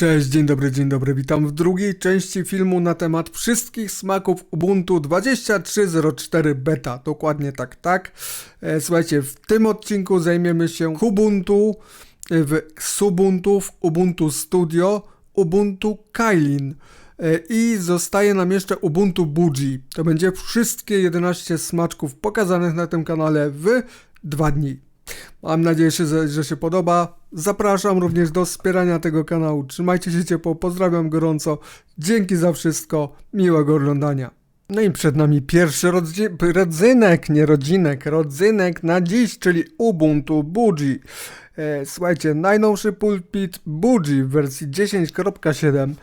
Cześć, dzień dobry, dzień dobry. Witam w drugiej części filmu na temat wszystkich smaków Ubuntu 23.04 beta. Dokładnie tak, tak. E, Słuchajcie, w tym odcinku zajmiemy się Ubuntu, e, w Subuntu, w Ubuntu Studio, Ubuntu Kailin. E, I zostaje nam jeszcze Ubuntu Buji. To będzie wszystkie 11 smaczków pokazanych na tym kanale w dwa dni. Mam nadzieję, że, że się podoba. Zapraszam również do wspierania tego kanału. Trzymajcie się ciepło, pozdrawiam gorąco. Dzięki za wszystko, miłego oglądania. No i przed nami pierwszy rodzynek, nie rodzinek, rodzynek na dziś, czyli Ubuntu Buji. E, słuchajcie, najnowszy pulpit Buji w wersji 10.7.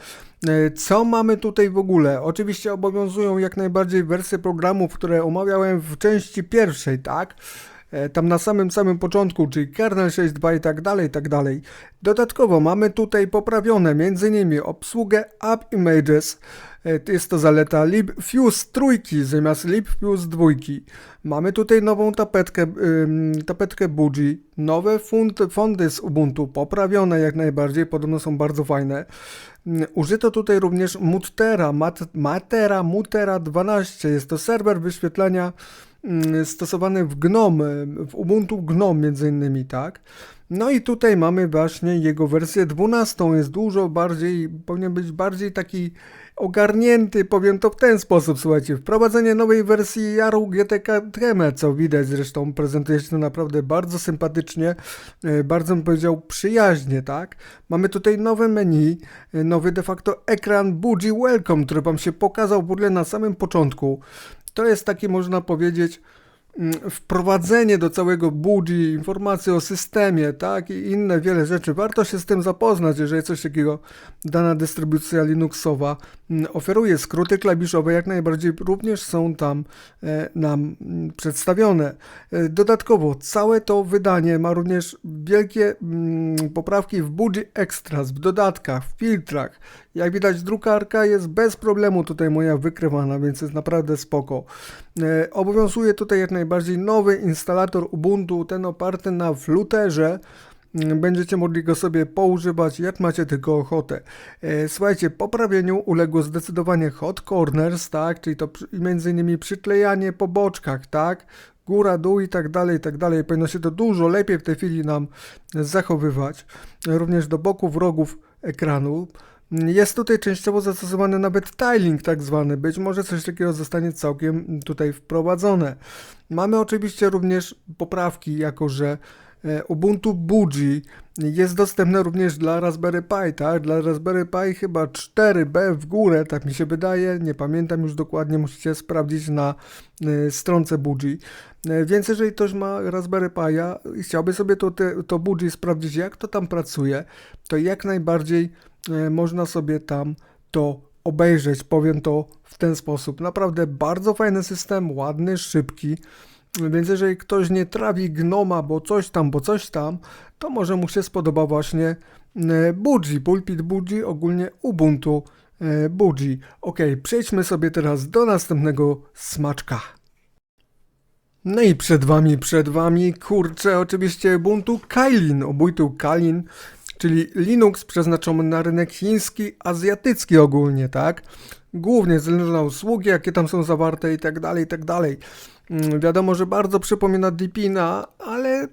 E, Co mamy tutaj w ogóle? Oczywiście obowiązują jak najbardziej wersje programów, które omawiałem w części pierwszej, tak? E, Tam na samym samym początku, czyli kernel 6.2 i tak dalej, i tak dalej. Dodatkowo mamy tutaj poprawione m.in. obsługę App Images. E, Jest to zaleta libfuse trójki zamiast libfuse dwójki. Mamy tutaj nową tapetkę, tapetkę Buji, nowe fund, fondy z Ubuntu, poprawione jak najbardziej, podobno są bardzo fajne. Mm, Użyto tutaj również Mutera, Mat, Matera, Mutera 12. Jest to serwer wyświetlania mm, stosowany w GNOME, w Ubuntu GNOME między innymi, tak? No i tutaj mamy właśnie jego wersję 12, jest dużo bardziej, powinien być bardziej taki ogarnięty, powiem to w ten sposób, słuchajcie, wprowadzenie nowej wersji Yaru GTK Treme, co widać zresztą, prezentuje się to naprawdę bardzo sympatycznie, e, bardzo bym powiedział przyjaźnie, tak? Mamy tutaj nowe menu, e, nowy de facto ekran Buji Welcome, który wam się pokazał w ogóle na samym początku. To jest taki, można powiedzieć, mm, wprowadzenie do całego Buji, informacje o systemie, tak, i inne wiele rzeczy. Warto się z tym zapoznać, jeżeli coś takiego dana dystrybucja Linuxowa mm, oferuje. Skróty klawiszowe jak najbardziej również są tam e, nam mm, przedstawione. E, dodatkowo całe to wydanie ma również wielkie poprawki w Buji Extras, w dodatkach, w filtrach. Jak widać drukarka jest bez problemu tutaj moja wykrywana, więc jest naprawdę spoko. E, obowiązuje tutaj jak najbardziej nowy instalator Ubuntu, ten oparty na Fluterze. Mm, Będziecie mogli go sobie poużywać, jak macie tylko ochotę. E, Słuchajcie, poprawieniu uległo zdecydowanie hot corners, tak, czyli to między innymi przyklejanie po boczkach, tak, góra, dół i tak dalej, i tak dalej. Powinno się to dużo lepiej w tej chwili nam zachowywać. Również do boków, rogów ekranu. Jest tutaj częściowo zastosowany nawet tiling tak zwany. Być może coś takiego zostanie całkiem tutaj wprowadzone. Mamy oczywiście również poprawki, jako że e, Ubuntu Buji jest dostępne również dla Raspberry Pi, tak? Dla Raspberry Pi chyba 4B w górę, tak mi się wydaje, nie pamiętam już dokładnie, musicie sprawdzić na y, stronce Buji. E, Więc jeżeli ktoś ma Raspberry Pi'a i chciałby sobie to, to Buji sprawdzić, jak to tam pracuje, to jak najbardziej e, można sobie tam to obejrzeć, powiem to w ten sposób. Naprawdę bardzo fajny system, ładny, szybki. Więc jeżeli ktoś nie trawi gnoma, bo coś tam, bo coś tam, to może mu się spodoba właśnie e, Buji, Pulpit Buji, ogólnie Ubuntu e, Buji. Ok, przejdźmy sobie teraz do następnego smaczka. No i przed wami, przed wami, kurczę, oczywiście Ubuntu Kailin, Ubuntu Kailin, czyli Linux przeznaczony na rynek chiński, azjatycki ogólnie, tak? Głównie ze względu na usługi, jakie tam są zawarte i tak dalej, i tak dalej. Mm, Wiadomo, że bardzo przypomina Deepina, ale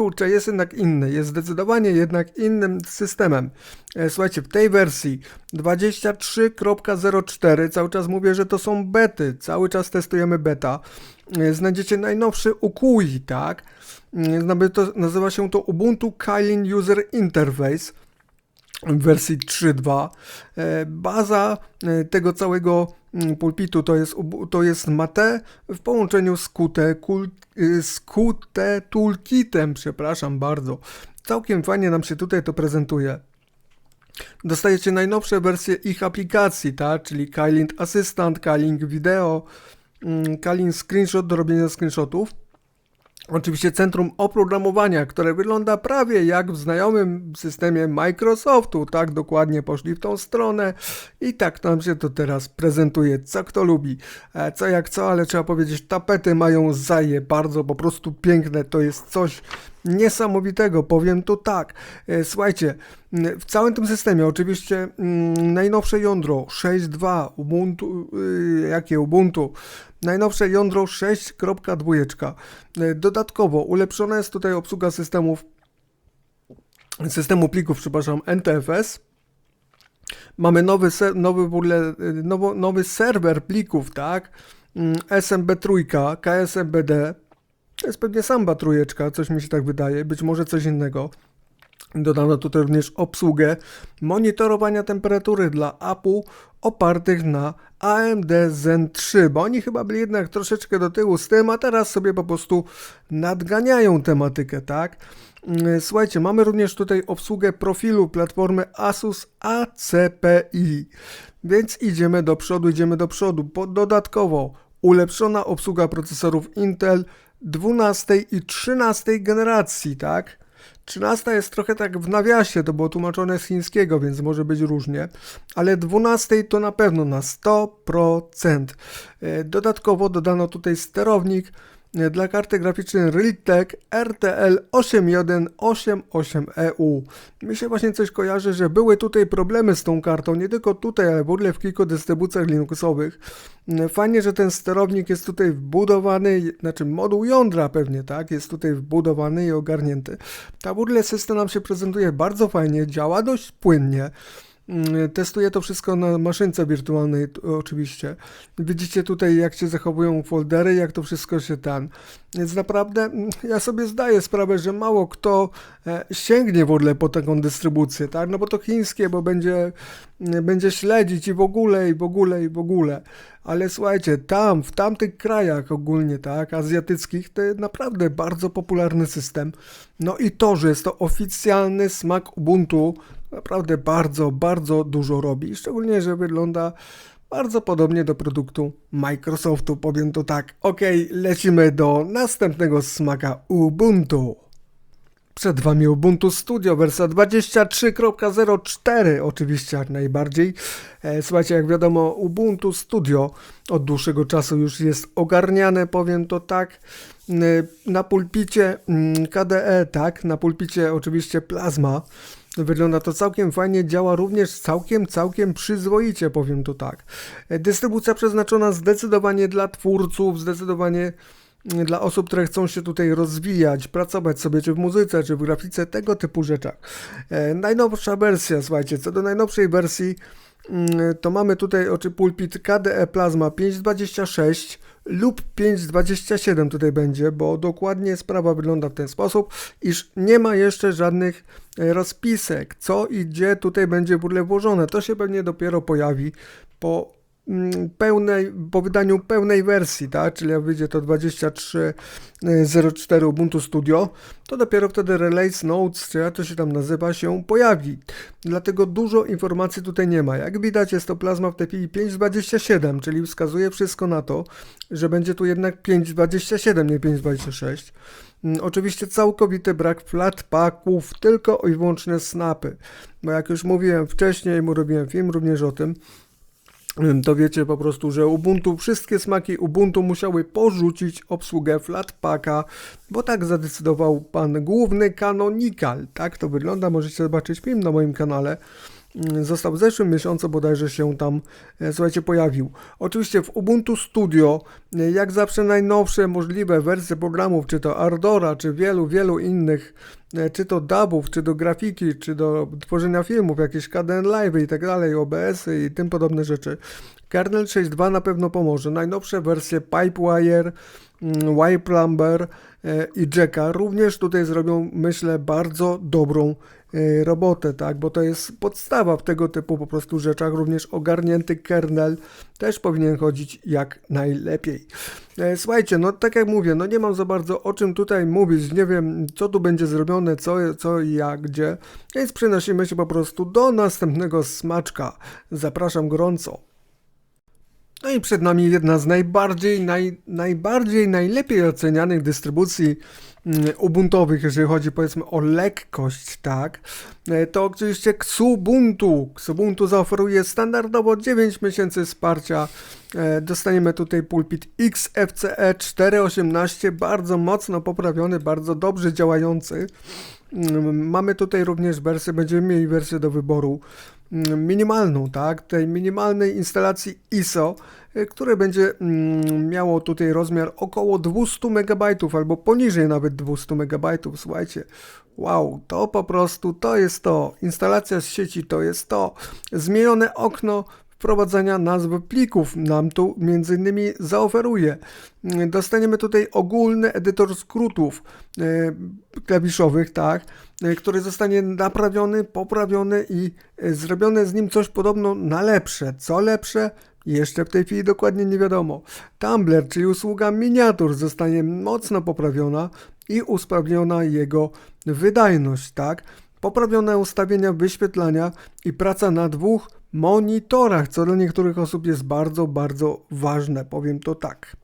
kurczę, jest jednak inny, jest zdecydowanie jednak innym systemem. E, Słuchajcie, w tej wersji 23.04, cały czas mówię, że to są bety, cały czas testujemy beta, e, znajdziecie najnowszy UKUI, tak? To- Nazywa się to Ubuntu Kailin User Interface w wersji 3.2. E, Baza e, tego całego mm, pulpitu to jest, to jest Mate w połączeniu z Qt, y, z Qt Toolkitem, przepraszam bardzo. Całkiem fajnie nam się tutaj to prezentuje. Dostajecie najnowsze wersje ich aplikacji, tak? czyli Kylin Assistant, Kylin Video, mm, Kylin Screenshot do robienia screenshotów. Oczywiście centrum oprogramowania, które wygląda prawie jak w znajomym systemie Microsoftu, tak dokładnie poszli w tą stronę i tak nam się to teraz prezentuje, co kto lubi, e, co jak co, ale trzeba powiedzieć, tapety mają zaje bardzo po prostu piękne, to jest coś niesamowitego, powiem to tak. E, Słuchajcie, w całym tym systemie oczywiście najnowsze jądro 6.2 Ubuntu, y, jakie Ubuntu, najnowsze jądro 6.2. E, Dodatkowo ulepszona jest tutaj obsługa systemów systemu plików, przepraszam, NTFS. Mamy nowy, nowy, w ogóle, nowo, nowy serwer plików, tak? Mm, SMB3, KSMBD. To jest pewnie samba trójeczka, coś mi się tak wydaje, być może coś innego. Dodano tutaj również obsługę monitorowania temperatury dla APU opartych na AMD Zen 3, bo oni chyba byli jednak troszeczkę do tyłu z tym, a teraz sobie po prostu nadganiają tematykę, tak? Mm, Słuchajcie, mamy również tutaj obsługę profilu platformy Asus ACPI, więc idziemy do przodu, idziemy do przodu. Dodatkowo ulepszona obsługa procesorów Intel 12 i 13 generacji, tak? 13 jest trochę tak w nawiasie, to było tłumaczone z chińskiego, więc może być różnie, ale 12 to na pewno na 100%. E, Dodatkowo dodano tutaj sterownik dla karty graficznej Realtek RTL 8188EU. E Mi się właśnie coś kojarzy, że były tutaj problemy z tą kartą, nie tylko tutaj, ale w ogóle w kilku dystrybucjach Linuxowych. E, Fajnie, że ten sterownik jest tutaj wbudowany, znaczy moduł jądra pewnie, tak, jest tutaj wbudowany i ogarnięty. Ta w ogóle system nam się prezentuje bardzo fajnie, działa dość płynnie. Mm, Testuję to wszystko na maszynce wirtualnej oczywiście. Widzicie tutaj jak się zachowują foldery, jak to wszystko się tam. Więc naprawdę mm, ja sobie zdaję sprawę, że mało kto e, sięgnie w ogóle po taką dystrybucję, tak? No bo to chińskie, bo będzie, mm, będzie śledzić i w ogóle, i w ogóle, i w ogóle. Ale słuchajcie, tam, w tamtych krajach ogólnie, tak, azjatyckich, to jest naprawdę bardzo popularny system. No i to, że jest to oficjalny smak Ubuntu, naprawdę bardzo, bardzo dużo robi. Szczególnie, że wygląda bardzo podobnie do produktu Microsoftu, powiem to tak. Ok, lecimy do następnego smaka Ubuntu. Przed Wami Ubuntu Studio wersja 23.04, oczywiście jak najbardziej. E, Słuchajcie, jak wiadomo, Ubuntu Studio od dłuższego czasu już jest ogarniane, powiem to tak. Na pulpicie KDE, tak, na pulpicie oczywiście Plasma. Wygląda to całkiem fajnie, działa również całkiem, całkiem przyzwoicie, powiem to tak. E, Dystrybucja przeznaczona zdecydowanie dla twórców, zdecydowanie dla osób, które chcą się tutaj rozwijać, pracować sobie, czy w muzyce, czy w grafice, tego typu rzeczach. E, najnowsza wersja, słuchajcie, co do najnowszej wersji, mm, to mamy tutaj oczy pulpit KDE Plasma 526 lub 527 tutaj będzie, bo dokładnie sprawa wygląda w ten sposób, iż nie ma jeszcze żadnych e, rozpisek, co i gdzie tutaj będzie w ogóle włożone. To się pewnie dopiero pojawi po pełnej, po wydaniu pełnej wersji, tak? czyli jak wyjdzie to 23.04 Ubuntu Studio, to dopiero wtedy Release Notes, czy jak to się tam nazywa, się pojawi. Dlatego dużo informacji tutaj nie ma. Jak widać jest to plazma w TPI 5.27, czyli wskazuje wszystko na to, że będzie tu jednak 5.27, nie 5.26. Mm, Oczywiście całkowity brak flatpacków, tylko i wyłącznie snapy. Bo jak już mówiłem wcześniej, mu robiłem film również o tym, Ym, to wiecie po prostu, że Ubuntu, wszystkie smaki Ubuntu musiały porzucić obsługę Flatpaka, bo tak zadecydował pan główny Canonical. Tak to wygląda, możecie zobaczyć film na moim kanale. Ym, Został w zeszłym miesiącu bodajże się tam, e, słuchajcie, pojawił. Oczywiście w Ubuntu Studio, e, jak zawsze najnowsze możliwe wersje programów, czy to Ardora, czy wielu, wielu innych, e, czy to dubów, czy do grafiki, czy do tworzenia filmów, jakieś KDN Live i tak dalej, OBS-y i tym podobne rzeczy. Kernel 6.2 na pewno pomoże. Najnowsze wersje Pipewire, mm, Y-Plumber e, i Jacka również tutaj zrobią, myślę, bardzo dobrą robotę, tak, bo to jest podstawa w tego typu po prostu rzeczach, również ogarnięty kernel też powinien chodzić jak najlepiej. E, Słuchajcie, no tak jak mówię, no nie mam za bardzo o czym tutaj mówić, nie wiem co tu będzie zrobione, co, co i jak, gdzie, więc przenosimy się po prostu do następnego smaczka. Zapraszam gorąco. No i przed nami jedna z najbardziej, naj, najbardziej, najlepiej ocenianych dystrybucji ubuntowych, jeżeli chodzi powiedzmy o lekkość, tak, E, to oczywiście Xubuntu. Xubuntu zaoferuje standardowo 9 miesięcy wsparcia. E, Dostaniemy tutaj pulpit XFCE 418, bardzo mocno poprawiony, bardzo dobrze działający. Mm, Mamy tutaj również wersję, będziemy mieli wersję do wyboru mm, minimalną, tak, tej minimalnej instalacji ISO, y, które będzie mm, miało tutaj rozmiar około 200 MB albo poniżej nawet 200 MB. Słuchajcie, wow, to po prostu to jest to. Instalacja z sieci to jest to. Zmienione okno wprowadzania nazwy plików nam tu między innymi zaoferuje. Dostaniemy tutaj ogólny edytor skrótów e, klawiszowych, tak, e, który zostanie naprawiony, poprawiony i e, zrobione z nim coś podobno na lepsze. Co lepsze? Jeszcze w tej chwili dokładnie nie wiadomo. Tumblr, czyli usługa miniatur, zostanie mocno poprawiona i usprawniona jego wydajność, tak? Poprawione ustawienia wyświetlania i praca na dwóch monitorach, co dla niektórych osób jest bardzo, bardzo ważne, powiem to tak.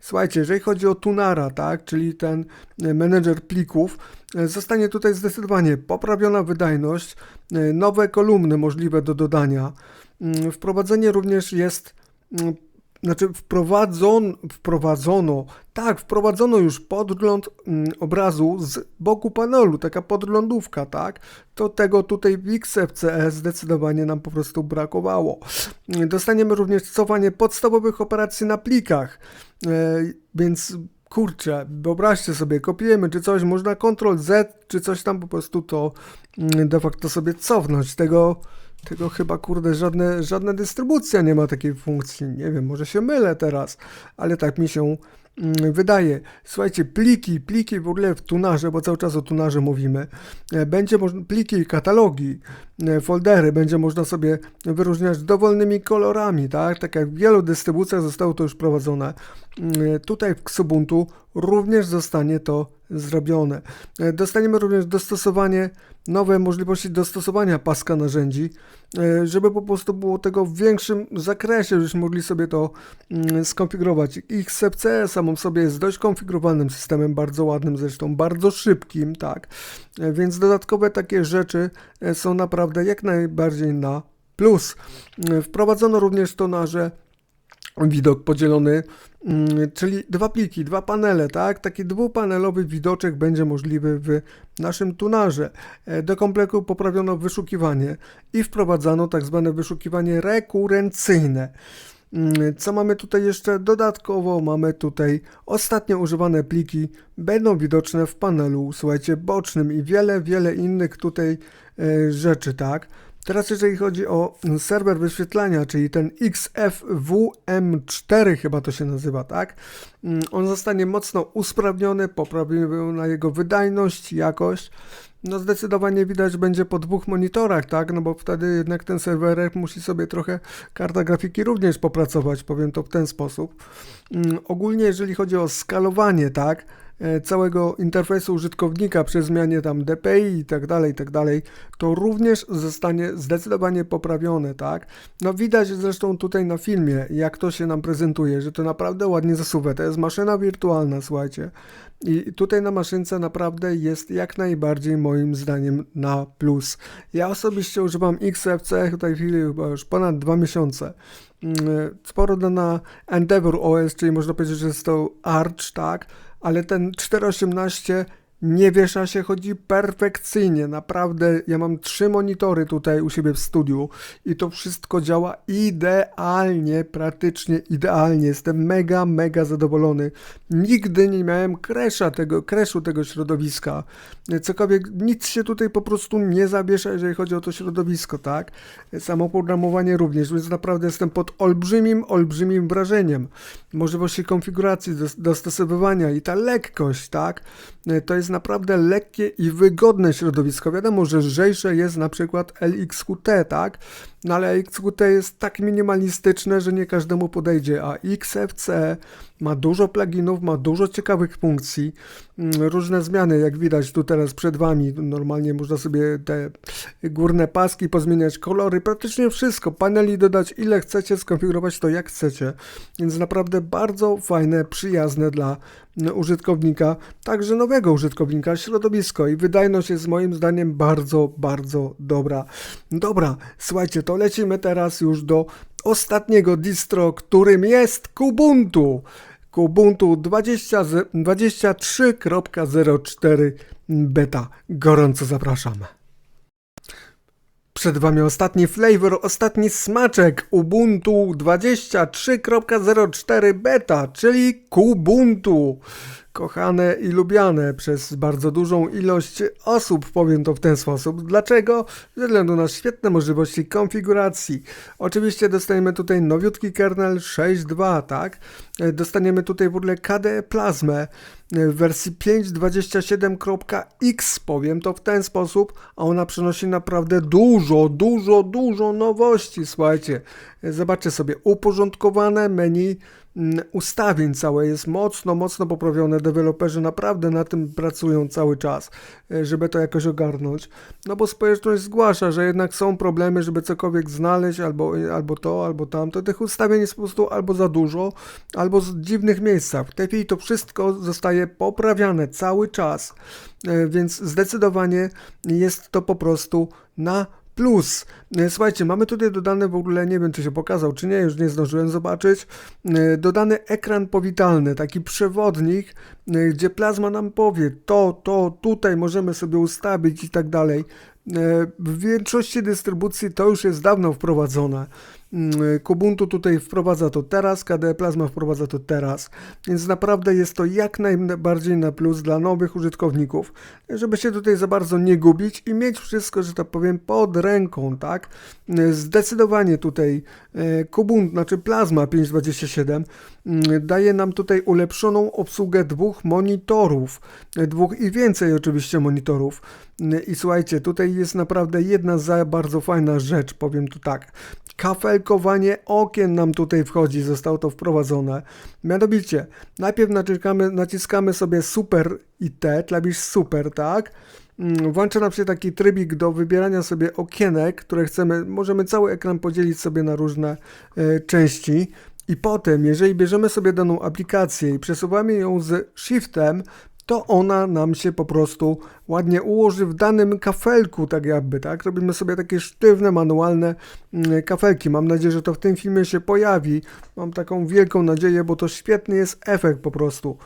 Słuchajcie, jeżeli chodzi o Tunara, tak, czyli ten e, menedżer plików, e, zostanie tutaj zdecydowanie poprawiona wydajność, e, nowe kolumny możliwe do dodania. Mm, Wprowadzenie również jest mm, znaczy wprowadzon, wprowadzono, tak, wprowadzono już podgląd mm, obrazu z boku panelu, taka podglądówka, tak, to tego tutaj w XFCE zdecydowanie nam po prostu brakowało. Dostaniemy również cofanie podstawowych operacji na plikach, e, więc kurczę, wyobraźcie sobie, kopiujemy czy coś, można Ctrl Z, czy coś tam po prostu to mm, de facto sobie cofnąć, tego tego chyba, kurde, żadne, żadna dystrybucja nie ma takiej funkcji. Nie wiem, może się mylę teraz, ale tak mi się wydaje. Słuchajcie, pliki, pliki w ogóle w tunarze, bo cały czas o tunarze mówimy. E, Będzie można, pliki, katalogi, e, foldery, będzie można sobie wyróżniać dowolnymi kolorami, tak? Tak jak w wielu dystrybucjach zostało to już prowadzone. Mm, Tutaj w Xubuntu również zostanie to zrobione. E, Dostaniemy również dostosowanie, nowe możliwości dostosowania paska narzędzi, e, żeby po prostu było tego w większym zakresie, żebyśmy mogli sobie to mm, skonfigurować. XFCE samą sobie jest dość konfigurowanym systemem, bardzo ładnym zresztą, bardzo szybkim, tak, E, więc dodatkowe takie rzeczy e, są naprawdę jak najbardziej na plus. E, Wprowadzono również to na, że widok podzielony, mm, czyli dwa pliki, dwa panele, tak? Taki dwupanelowy widoczek będzie możliwy w naszym tunarze. Do kompletu poprawiono wyszukiwanie i wprowadzano tak zwane wyszukiwanie rekurencyjne. Mm, Co mamy tutaj jeszcze dodatkowo? Mamy tutaj ostatnio używane pliki będą widoczne w panelu, słuchajcie, bocznym i wiele, wiele innych tutaj e, rzeczy, tak? Teraz jeżeli chodzi o serwer wyświetlania, czyli ten XFWM4 chyba to się nazywa, tak? Mm, On zostanie mocno usprawniony, poprawimy na jego wydajność, jakość. No zdecydowanie widać będzie po dwóch monitorach, tak? No bo wtedy jednak ten serwerek musi sobie trochę karta grafiki również popracować, powiem to w ten sposób. Mm, Ogólnie jeżeli chodzi o skalowanie, tak? E, całego interfejsu użytkownika przy zmianie tam DPI i tak dalej, i tak dalej, to również zostanie zdecydowanie poprawione, tak? No widać zresztą tutaj na filmie, jak to się nam prezentuje, że to naprawdę ładnie zasuwa. To jest maszyna wirtualna, słuchajcie. I tutaj na maszynce naprawdę jest jak najbardziej moim zdaniem na plus. Ja osobiście używam XFC w chwili chyba już ponad dwa miesiące. Mm, Sporo da na Endeavour OS, czyli można powiedzieć, że jest to Arch, tak? Ale ten 4.18 nie wiesza się, chodzi perfekcyjnie. Naprawdę, ja mam trzy monitory tutaj u siebie w studiu i to wszystko działa idealnie, praktycznie idealnie. Jestem mega, mega zadowolony. Nigdy nie miałem crasha tego, crashu tego środowiska. Cokolwiek, nic się tutaj po prostu nie zawiesza, jeżeli chodzi o to środowisko, tak? Samo programowanie również, więc naprawdę jestem pod olbrzymim, olbrzymim wrażeniem. Możliwości konfiguracji, dos- dostosowywania i ta lekkość, tak? To jest naprawdę lekkie i wygodne środowisko. Wiadomo, że lżejsze jest na przykład LXQT, tak? No ale XQT jest tak minimalistyczne, że nie każdemu podejdzie, a XFC ma dużo pluginów, ma dużo ciekawych funkcji, mm, różne zmiany, jak widać tu teraz przed Wami, normalnie można sobie te górne paski pozmieniać, kolory, praktycznie wszystko, paneli dodać ile chcecie, skonfigurować to jak chcecie, więc naprawdę bardzo fajne, przyjazne dla mm, użytkownika, także nowego użytkownika, środowisko. I wydajność jest moim zdaniem bardzo, bardzo dobra. Dobra, słuchajcie, to lecimy teraz już do ostatniego distro, którym jest Kubuntu. Kubuntu 20 z- 23.04 beta. Gorąco zapraszam. Przed Wami ostatni flavor, ostatni smaczek Ubuntu 23.04 beta, czyli Kubuntu. Kochane i lubiane przez bardzo dużą ilość osób, powiem to w ten sposób. Dlaczego? Ze względu na świetne możliwości konfiguracji. Oczywiście dostaniemy tutaj nowiutki kernel 6.2, tak? Dostaniemy tutaj w ogóle KDE Plasmę w wersji 5.27.x, powiem to w ten sposób, a ona przynosi naprawdę dużo, dużo, dużo nowości, słuchajcie. Zobaczcie sobie, uporządkowane menu ustawień całe jest mocno, mocno poprawione. Deweloperzy naprawdę na tym pracują cały czas, e, żeby to jakoś ogarnąć. No bo społeczność zgłasza, że jednak są problemy, żeby cokolwiek znaleźć, albo, albo to, albo tamto. Tych ustawień jest po prostu albo za dużo, albo z dziwnych miejscach. W tej chwili to wszystko zostaje poprawiane cały czas, e, więc zdecydowanie jest to po prostu na plus. E, Słuchajcie, mamy tutaj dodane w ogóle, nie wiem czy się pokazał czy nie, już nie zdążyłem zobaczyć, e, dodany ekran powitalny, taki przewodnik, e, gdzie plazma nam powie to, to, tutaj możemy sobie ustawić i tak dalej. W większości dystrybucji to już jest dawno wprowadzone. Mm, Kubuntu tutaj wprowadza to teraz, KDE Plasma wprowadza to teraz, więc naprawdę jest to jak najbardziej na plus dla nowych użytkowników, żeby się tutaj za bardzo nie gubić i mieć wszystko, że tak powiem, pod ręką, tak? Zdecydowanie tutaj e, Kubuntu, znaczy Plasma 527 mm, daje nam tutaj ulepszoną obsługę dwóch monitorów, dwóch i więcej oczywiście monitorów. Mm, I słuchajcie, tutaj jest naprawdę jedna za bardzo fajna rzecz, powiem tu tak. Kafelkowanie okien nam tutaj wchodzi, zostało to wprowadzone. Mianowicie, najpierw naciskamy, naciskamy sobie Super i T, klawisz Super, tak? Mm, Włącza nam się taki trybik do wybierania sobie okienek, które chcemy, możemy cały ekran podzielić sobie na różne e, części. I potem, jeżeli bierzemy sobie daną aplikację i przesuwamy ją z Shiftem, to ona nam się po prostu ładnie ułoży w danym kafelku, tak jakby, tak? Robimy sobie takie sztywne, manualne mm, kafelki. Mam nadzieję, że to w tym filmie się pojawi. Mam taką wielką nadzieję, bo to świetny jest efekt po prostu.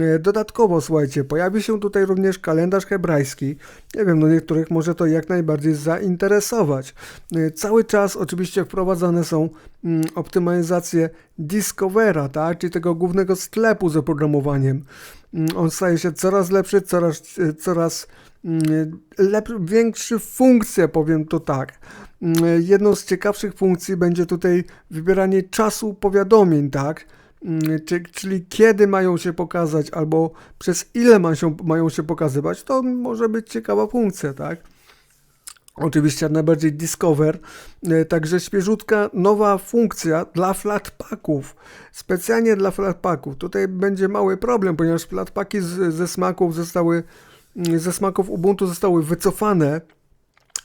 E, Dodatkowo, słuchajcie, pojawi się tutaj również kalendarz hebrajski. Nie wiem, no niektórych może to jak najbardziej zainteresować. E, Cały czas oczywiście wprowadzane są mm, optymalizacje Discovera, tak? Czyli tego głównego sklepu z oprogramowaniem. Mm, On staje się coraz lepszy, coraz, e, coraz mm, większy funkcje, powiem to tak. Mm, Jedną z ciekawszych funkcji będzie tutaj wybieranie czasu powiadomień, tak? Czy- Czyli kiedy mają się pokazać, albo przez ile mają się pokazywać, to może być ciekawa funkcja, tak? Oczywiście najbardziej Discover, e, także świeżutka nowa funkcja dla flatpacków, specjalnie dla flatpacków. Tutaj będzie mały problem, ponieważ flatpaki z, ze smaków zostały, mm, ze smaków Ubuntu zostały wycofane,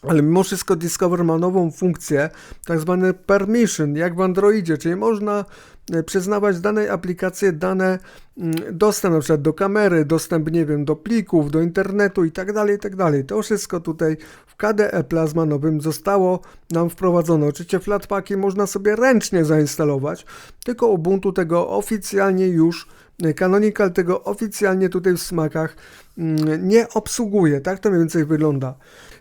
ale mimo wszystko Discover ma nową funkcję, tak zwany permission, jak w Androidzie, czyli można przyznawać danej aplikacji dane, mm, dostęp na przykład do kamery, dostęp, nie wiem, do plików, do internetu i tak dalej, i tak dalej. To wszystko tutaj w KDE Plasma nowym zostało nam wprowadzone. Oczywiście Flatpaki można sobie ręcznie zainstalować, tylko Ubuntu tego oficjalnie już e, Canonical tego oficjalnie tutaj w smakach mm, nie obsługuje. Tak to mniej więcej wygląda.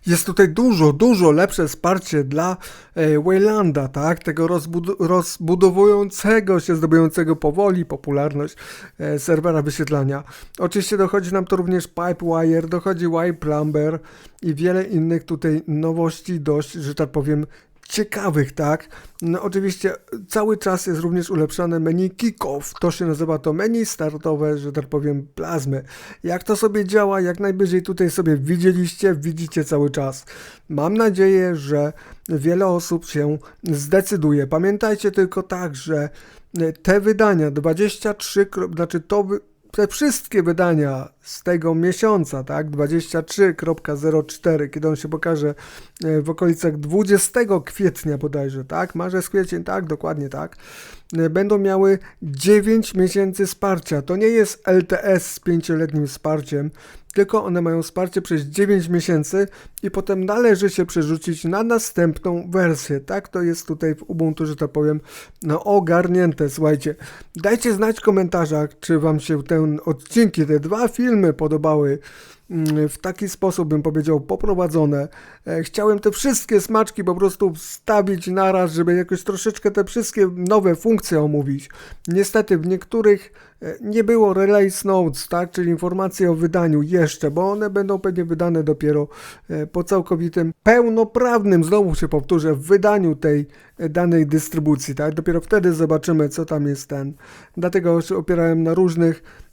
Jest tutaj dużo, dużo lepsze wsparcie dla e, Waylanda, tak? Tego rozbud- rozbudowującego się, zdobyjącego powoli popularność e, serwera wyświetlania. Oczywiście dochodzi nam to również Pipewire, dochodzi Y Plumber i wiele innych tutaj nowości, dość, że tak powiem, ciekawych, tak? No oczywiście cały czas jest również ulepszane menu kick-off. To się nazywa to menu startowe, że tak powiem, plazmy. Jak to sobie działa, jak najbliżej tutaj sobie widzieliście, widzicie cały czas. Mam nadzieję, że wiele osób się zdecyduje. Pamiętajcie tylko tak, że te wydania 23, kro- znaczy to wy- te wszystkie wydania z tego miesiąca, tak, 23.04, kiedy on się pokaże e, w okolicach 20 kwietnia bodajże, tak, marzec, kwiecień, tak, dokładnie tak, e, będą miały 9 miesięcy wsparcia. To nie jest LTS z 5-letnim wsparciem, tylko one mają wsparcie przez 9 miesięcy i potem należy się przerzucić na następną wersję. Tak to jest tutaj w Ubuntu, że tak powiem, no ogarnięte. Słuchajcie, dajcie znać w komentarzach, czy wam się ten odcinki, te dwa filmy podobały w taki sposób, bym powiedział, poprowadzone. E, Chciałem te wszystkie smaczki po prostu wstawić naraz, żeby jakoś troszeczkę te wszystkie nowe funkcje omówić. Niestety w niektórych e, nie było release notes, tak, czyli informacje o wydaniu jeszcze, bo one będą pewnie wydane dopiero e, po całkowitym pełnoprawnym, znowu się powtórzę, wydaniu tej danej dystrybucji, tak, dopiero wtedy zobaczymy, co tam jest ten. Dlatego się opierałem na różnych mm,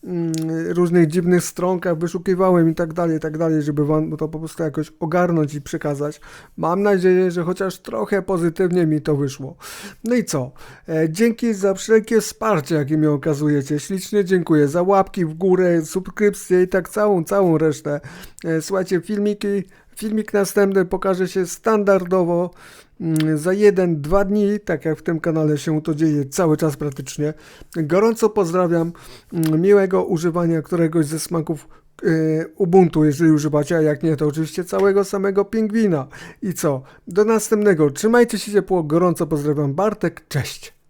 różnych dziwnych stronkach, wyszukiwałem i tak dalej, i tak dalej, żeby wam to po prostu jakoś ogarnąć i przekazać. Mam nadzieję, że chociaż trochę pozytywnie mi to wyszło. No i co? E, dzięki za wszelkie wsparcie, jakie mi okazujecie. Ślicznie dziękuję za łapki w górę, subskrypcje i tak całą, całą resztę. E, słuchajcie, filmiki, filmik następny pokaże się standardowo mm, za jeden, dwa dni, tak jak w tym kanale się to dzieje cały czas praktycznie. Gorąco pozdrawiam, mm, miłego używania któregoś ze smaków e, Ubuntu, jeżeli używacie, a jak nie, to oczywiście całego samego pingwina. I co? Do następnego. Trzymajcie się ciepło, gorąco pozdrawiam. Bartek, cześć.